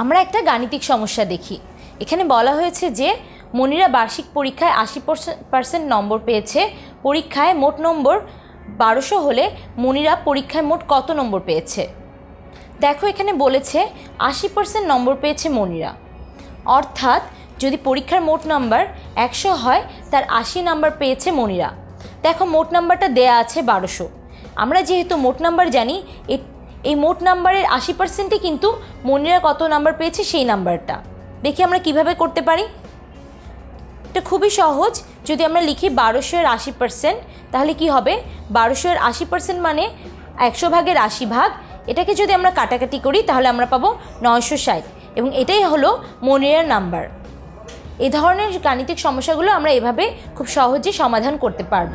আমরা একটা গাণিতিক সমস্যা দেখি। এখানে বলা হয়েছে যে, মনিরা বার্ষিক পরীক্ষায় আশি পার্সেন্ট নম্বর পেয়েছে। পরীক্ষায় মোট নম্বর বারোশো হলে মনিরা পরীক্ষায় মোট কত নম্বর পেয়েছে? দেখো এখানে বলেছে, আশি পার্সেন্ট নম্বর পেয়েছে মনিরা। অর্থাৎ, যদি পরীক্ষার মোট নাম্বার একশো হয়, তার আশি নাম্বার পেয়েছে মনিরা। দেখো মোট নাম্বারটা দেয়া আছে বারোশো। আমরা যেহেতু মোট নাম্বার জানি এই মোট নাম্বারের আশি পার্সেন্টই কিন্তু মনিরা কত নাম্বার পেয়েছে সেই নাম্বারটা। দেখি আমরা কীভাবে করতে পারি। এটা খুবই সহজ। যদি আমরা লিখি বারোশো এর আশি পার্সেন্ট তাহলে কি হবে? বারোশো এর আশি পার্সেন্ট মানে একশো ভাগের আশি ভাগ। এটাকে যদি আমরা কাটাকাটি করি, তাহলে আমরা পাবো নয়শো ষাট। এবং এটাই হলো মনিরার নাম্বার। এই ধরনের গাণিতিক সমস্যাগুলো আমরা এভাবে খুব সহজে সমাধান করতে পারব।